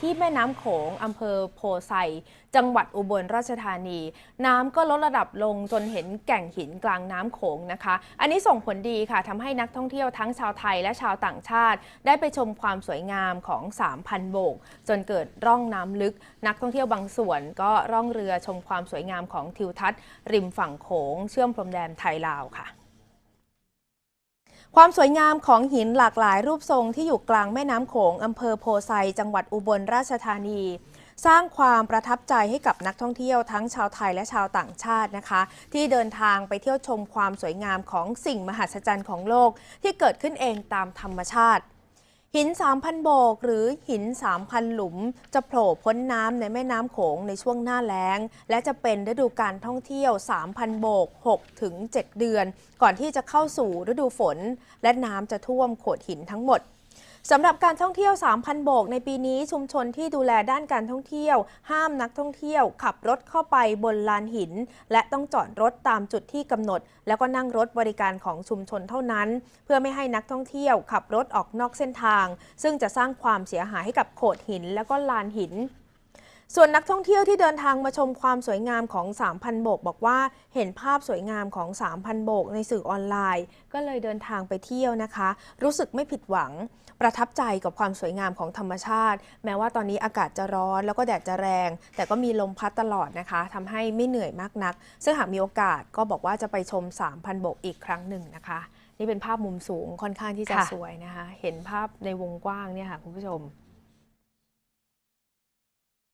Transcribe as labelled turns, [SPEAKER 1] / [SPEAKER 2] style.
[SPEAKER 1] ที่แม่น้ำโขงอำเภอโพไซจังหวัดอุบลราชธานี น้ำก็ลดระดับลงจนเห็นแก่งหินกลางน้ำโขงนะคะ อันนี้ส่งผลดีค่ะทำให้นักท่องเที่ยวทั้งชาวไทยและชาวต่างชาติ ได้ไปชมความสวยงามของ3,000โบก จนเกิดร่องน้ำลึก นักท่องเที่ยวบางส่วนก็ร่องเรือชมความสวยงามของทิวทัศน์ ริมฝั่งโขง เชื่อมพรมแดนไทยลาวค่ะ ความสวยงามของหินหลากหลายรูปทรงที่อยู่กลางแม่น้ำโขงอำเภอโพไซจังหวัดอุบลราชธานี สร้างความประทับใจให้กับนักท่องเที่ยวทั้งชาวไทยและชาวต่างชาตินะคะ ที่เดินทางไปเที่ยวชมความสวยงามของสิ่งมหัศจรรย์ของโลก ที่เกิดขึ้นเองตามธรรมชาติ หิน 3,000 โบก หรือหิน 3,000 หลุม จะโผล่พ้นน้ำในแม่น้ำโขงในช่วงหน้าแล้ง และจะเป็นฤดูการท่องเที่ยว 3,000 โบก6ถึง7เดือน ก่อนที่จะเข้าสู่ฤดูฝน และน้ำจะท่วมโขดหินทั้งหมด สำหรับการท่องเที่ยว 3,000 โบก ในปีนี้ชุมชนที่ดูแลด้านการท่องเที่ยว ห้ามนักท่องเที่ยว ขับรถเข้าไปบนลานหิน และต้องจอดรถตามจุดที่กำหนด แล้วก็นั่งรถบริการของชุมชนเท่านั้น เพื่อไม่ให้นักท่องเที่ยว ขับรถออกนอกเส้นทาง ซึ่งจะสร้างความเสียหายให้กับโขดหิน แล้วก็ลานหิน ส่วนนักท่องเที่ยวที่เดินทางมาชมความสวยงามของ 3,000 โบก บอกว่าเห็นภาพสวยงามของ 3,000 โบก ในสื่อออนไลน์ ก็เลยเดินทางไปเที่ยวนะคะ รู้สึกไม่ผิดหวัง ประทับใจกับความสวยงามของธรรมชาติ แม้ว่าตอนนี้อากาศจะร้อนแล้วก็แดดจะแรง แต่ก็มีลมพัดตลอดนะคะทำให้ไม่เหนื่อยมากนัก ซึ่งหากมีโอกาสก็บอกว่าจะไปชม 3,000 โบกอีกครั้งหนึ่งนะคะ นี่เป็นภาพมุมสูงค่อนข้างที่จะ
[SPEAKER 2] ค่ะ
[SPEAKER 1] สวยนะคะ เห็นภาพในวงกว้างเนี่ยค่ะคุณผู้ชม